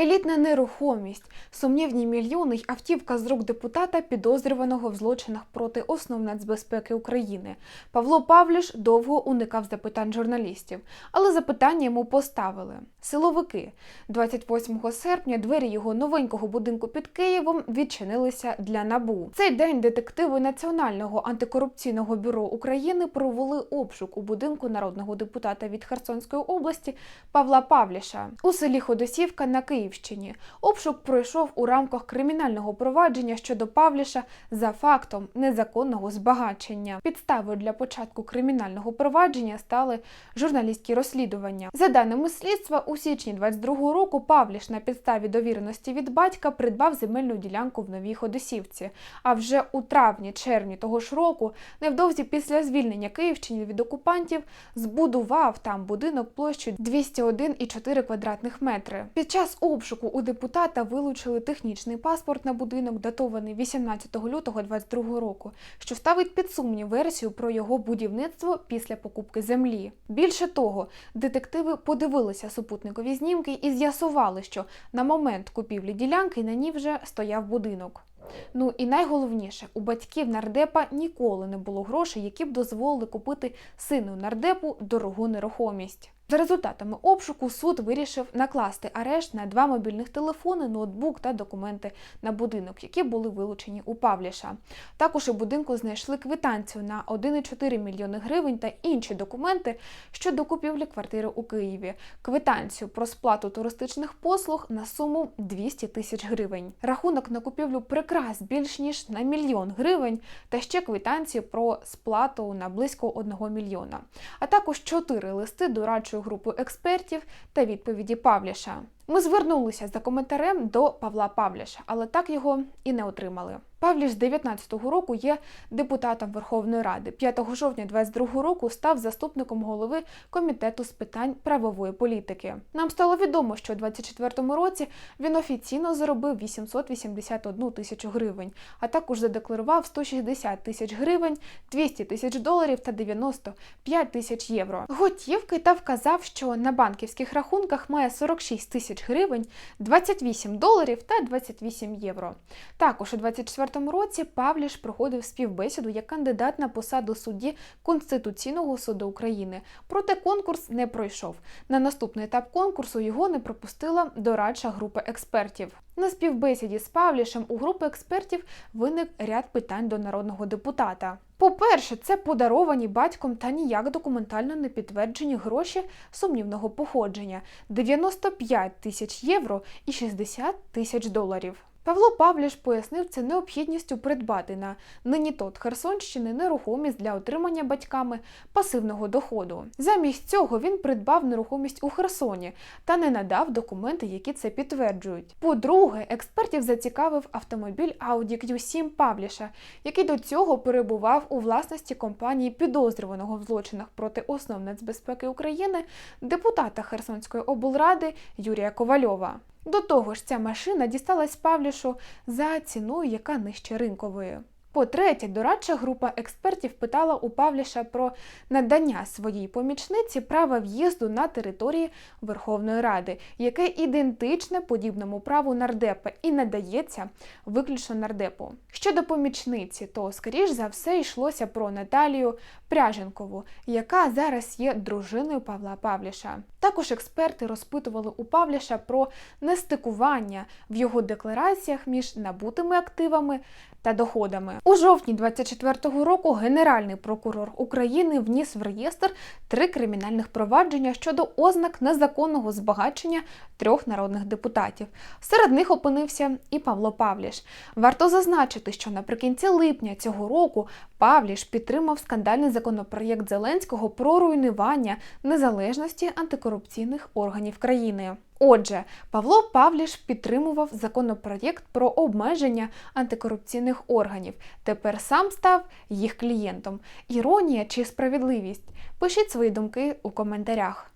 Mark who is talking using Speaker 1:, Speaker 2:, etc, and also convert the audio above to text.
Speaker 1: Елітна нерухомість, сумнівні мільйони й автівка з рук депутата, підозрюваного в злочинах проти основ нацбезпеки України. Павло Павліш довго уникав запитань журналістів, але запитання йому поставили. Силовики 28 серпня двері його новенького будинку під Києвом відчинилися для набу. Цей день детективи Національного антикорупційного бюро України провели обшук у будинку народного депутата від Херсонської області Павла Павліша у селі Ходосівка на Київщині. Обшук пройшов у рамках кримінального провадження щодо Павліша за фактом незаконного збагачення. Підставою для початку кримінального провадження стали журналістські розслідування. За даними слідства, у січні 22-го року Павліш на підставі довіреності від батька придбав земельну ділянку в Новій Ходосівці. А вже у травні-червні того ж року, невдовзі після звільнення Київщини від окупантів, збудував там будинок площею 201,4 квадратних метри. Під час обшуку у депутата вилучили технічний паспорт на будинок, датований 18 лютого 22 року, що ставить під сумнів версію про його будівництво після покупки землі. Більше того, детективи подивилися супутникові знімки і з'ясували, що на момент купівлі ділянки на ній вже стояв будинок. Ну і найголовніше, у батьків нардепа ніколи не було грошей, які б дозволили купити сину нардепу дорогу нерухомість. За результатами обшуку суд вирішив накласти арешт на два мобільних телефони, ноутбук та документи на будинок, які були вилучені у Павліша. Також у будинку знайшли квитанцію на 1,4 мільйони гривень та інші документи щодо купівлі квартири у Києві, квитанцію про сплату туристичних послуг на суму 200 тисяч гривень, рахунок на купівлю прикрас більш ніж на мільйон гривень, та ще квитанції про сплату на близько 1 мільйона, а також чотири листи до радчої групи експертів та відповіді Павліша. Ми звернулися за коментарем до Павла Павліша, але так його і не отримали. Павліш з 19-го року є депутатом Верховної Ради. 5 жовтня 22-го року став заступником голови комітету з питань правової політики. Нам стало відомо, що у 24-му році він офіційно заробив 881 тисячу гривень, а також задекларував 160 тисяч гривень, 200 тисяч доларів та 95 тисяч євро. Готівки та вказав, що на банківських рахунках має 46 тисяч гривень, 28 доларів та 28 євро. Також у 24 році Павліш проходив співбесіду як кандидат на посаду судді Конституційного суду України. Проте конкурс не пройшов. На наступний етап конкурсу його не пропустила дорадча група експертів. На співбесіді з Павлішем у групи експертів виник ряд питань до народного депутата. По-перше, це подаровані батьком та ніяк документально не підтверджені гроші сумнівного походження 95 тисяч євро і 60 тисяч доларів. Павло Павліш пояснив це необхідністю придбати на нині тот Херсонщини нерухомість для отримання батьками пасивного доходу. Замість цього він придбав нерухомість у Херсоні та не надав документи, які це підтверджують. По-друге, експертів зацікавив автомобіль Audi Q7 Павліша, який до цього перебував у власності компанії підозрюваного в злочинах проти основ нацбезпеки України депутата Херсонської облради Юрія Ковальова. До того ж, ця машина дісталась Павлішу за ціною, яка нижче ринкової. По-третє, дорадча група експертів питала у Павліша про надання своїй помічниці права в'їзду на території Верховної Ради, яке ідентичне подібному праву нардепа і надається виключно нардепу. Щодо помічниці, то скоріш за все йшлося про Наталію Пряженкову, яка зараз є дружиною Павла Павліша. Також експерти розпитували у Павліша про нестикування в його деклараціях між набутими активами та доходами. У жовтні 24-го року Генеральний прокурор України вніс в реєстр три кримінальних провадження щодо ознак незаконного збагачення трьох народних депутатів. Серед них опинився і Павло Павліш. Варто зазначити, що наприкінці липня цього року Павліш підтримав скандальний законопроєкт Зеленського про руйнування незалежності антикорупційних органів країни. Отже, Павло Павліш підтримував законопроєкт про обмеження антикорупційних органів. Тепер сам став їх клієнтом. Іронія чи справедливість? Пишіть свої думки у коментарях.